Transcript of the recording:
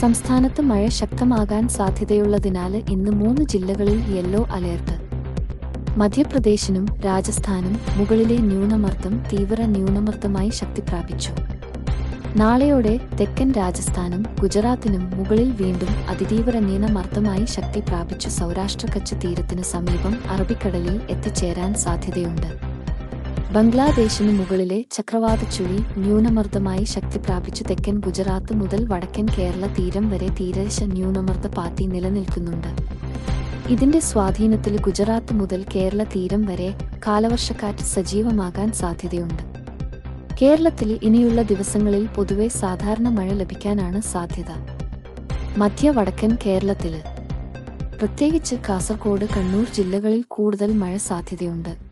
സംസ്ഥാനത്ത് മഴ ശക്തമാകാൻ സാധ്യതയുള്ളതിനാൽ ഇന്ന് മൂന്ന് ജില്ലകളിൽ യെല്ലോ അലേർട്ട്. മധ്യപ്രദേശിനും രാജസ്ഥാനും മുകളിലെ ന്യൂനമർദ്ദം തീവ്ര ന്യൂനമർദ്ദമായി ശക്തി പ്രാപിച്ചു. നാളെയോടെ തെക്കൻ രാജസ്ഥാനും ഗുജറാത്തിനും മുകളിൽ വീണ്ടും അതിതീവ്ര ന്യൂനമർദ്ദമായി ശക്തി പ്രാപിച്ചു സൗരാഷ്ട്ര കച്ച് തീരത്തിന് സമീപം അറബിക്കടലിൽ എത്തിച്ചേരാൻ സാധ്യതയുണ്ട്. ബംഗ്ലാദേശിനു മുകളിലെ ചക്രവാത ചുഴി ന്യൂനമർദ്ദമായി ശക്തി പ്രാപിച്ചു തെക്കൻ ഗുജറാത്ത് മുതൽ വടക്കൻ കേരള തീരം വരെ തീരദേശ ന്യൂനമർദ്ദ പാത്തി നിലനിൽക്കുന്നുണ്ട്. ഇതിന്റെ സ്വാധീനത്തിൽ ഗുജറാത്ത് മുതൽ കേരള തീരം വരെ കാലവർഷക്കാറ്റ് സജീവമാകാൻ സാധ്യതയുണ്ട്. കേരളത്തിൽ ഇനിയുള്ള ദിവസങ്ങളിൽ പൊതുവെ സാധാരണ മഴ ലഭിക്കാനാണ് സാധ്യത. മധ്യ വടക്കൻ കേരളത്തിൽ പ്രത്യേകിച്ച് കാസർഗോഡ് കണ്ണൂർ ജില്ലകളിൽ കൂടുതൽ മഴ സാധ്യതയുണ്ട്.